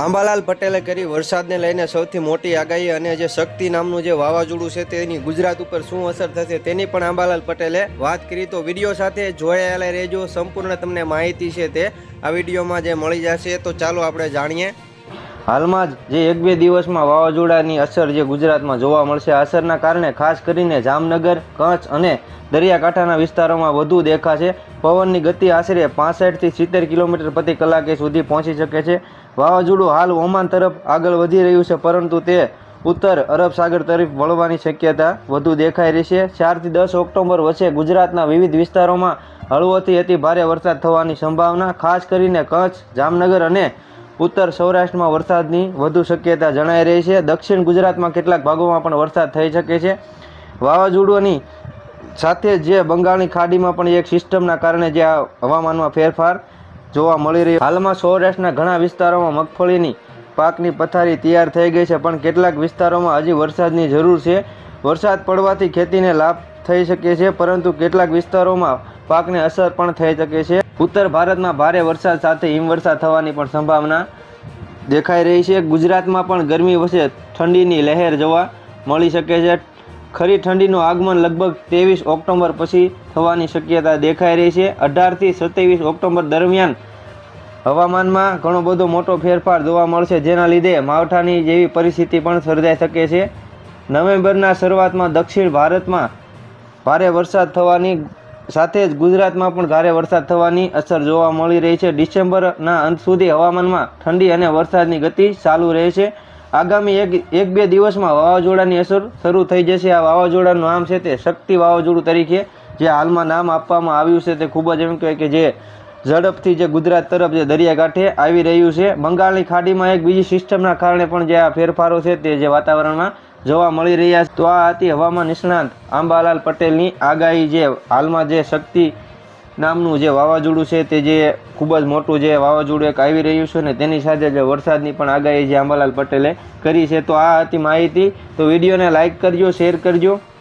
આંબાલાલ પટેલે કરી વરસાદને લઈને સૌથી મોટી આગાહી અને જે શક્તિ નામનું જે વાવાઝોડું છે તેની ગુજરાત ઉપર શું અસર થશે તેની પણ આંબાલાલ પટેલે વાત કરી. તો વીડિયો સાથે જોડાયેલા રહેજો. સંપૂર્ણ તમને માહિતી છે તે. આ વિડીયોમાં જે મળી જશે તો ચાલો આપણે જાણીએ. હાલમાં જ જે એક બે દિવસમાં વાવાઝોડાની અસર જે ગુજરાતમાં જોવા મળશે અસરના કારણે ખાસ કરીને જામનગર, કચ્છ અને દરિયાકાંઠાના વિસ્તારોમાં વધુ દેખાશે. પવનની ગતિ આશરે પાસઠથી સિત્તેર કિલોમીટર પ્રતિ કલાકે સુધી પહોંચી શકે છે. વાવાઝોડું હાલ ઓમાન તરફ આગળ વધી રહ્યું છે, પરંતુ તે ઉત્તર અરબ સાગર તરફ વળવાની શક્યતા વધુ દેખાઈ રહી છે. ચારથી દસ ઓક્ટોબર વચ્ચે ગુજરાતના વિવિધ વિસ્તારોમાં હળવોથી અતિ ભારે વરસાદ થવાની સંભાવના, ખાસ કરીને કચ્છ, જામનગર અને ઉત્તર સૌરાષ્ટ્રમાં વરસાદની વધુ શક્યતા જણાઈ રહી છે. દક્ષિણ ગુજરાતમાં કેટલાક ભાગોમાં પણ વરસાદ થઈ શકે છે. વાવાઝોડુંની સાથે જે બંગાળની ખાડીમાં પણ એક સિસ્ટમના કારણે જે આ હવામાનમાં ફેરફાર જોવા મળી રહ્યો હાલમાં સૌરાષ્ટ્રના ઘણા વિસ્તારોમાં મગફળીની પાકની પથારી તૈયાર થઈ ગઈ છે, પણ કેટલાક વિસ્તારોમાં હજી વરસાદની જરૂર છે. વરસાદ પડવાથી ખેતીને લાભ થઈ શકે છે, પરંતુ કેટલાક વિસ્તારોમાં પાકને અસર પણ થઈ શકે છે. ઉત્તર ભારતમાં ભારે વરસાદ સાથે હિમવર્ષા થવાની પણ સંભાવના દેખાઈ રહી છે. ગુજરાતમાં પણ ગરમી વચ્ચે ઠંડીની લહેર જોવા મળી શકે છે. ખરી ઠંડીનું આગમન લગભગ ત્રેવીસ ઓક્ટોબર પછી થવાની શક્યતા દેખાઈ રહી છે. અઢારથી સત્યાવીસ ઓક્ટોબર દરમિયાન હવામાનમાં ઘણો બધો મોટો ફેરફાર જોવા મળશે, જેના લીધે માવઠાની જેવી પરિસ્થિતિ પણ સર્જાઈ શકે છે. નવેમ્બરના શરૂઆતમાં દક્ષિણ ભારતમાં ભારે વરસાદ થવાની સાથે જ ગુજરાતમાં પણ ભારે વરસાદ થવાની અસર જોવા મળી રહી છે. ડિસેમ્બરના અંત સુધી હવામાનમાં ઠંડી અને વરસાદની ગતિ ચાલુ રહે છે આગામી એક એક બે દિવસમાં વાવાઝોડાની અસર શરૂ થઈ જશે. આ વાવાઝોડાનું નામ છે તે શક્તિ વાવાઝોડું તરીકે જે હાલમાં નામ આપવામાં આવ્યું છે તે ખૂબ જ એમ કહેવાય કે જે ઝડપથી જે ગુજરાત તરફ જે દરિયાકાંઠે આવી રહ્યું છે. બંગાળની ખાડીમાં એક બીજી સિસ્ટમના કારણે પણ જે આ ફેરફારો છે તે જે વાતાવરણમાં જોવા મળી રહ્યા છે. તો આ હતી હવામાન નિષ્ણાંત આંબાલાલ પટેલની આગાહી જે હાલમાં જે શક્તિ નામનું જે વાવાઝોડું છે તે જે ખૂબ જ મોટું જે વાવાઝોડું એક આવી રહ્યું છે ને તેની સાથે જે વરસાદની પણ આગાહી જે આંબાલાલ પટેલે કરી છે. તો આ હતી માહિતી. તો વિડીયોને લાઇક કરજો, શેર કરજો.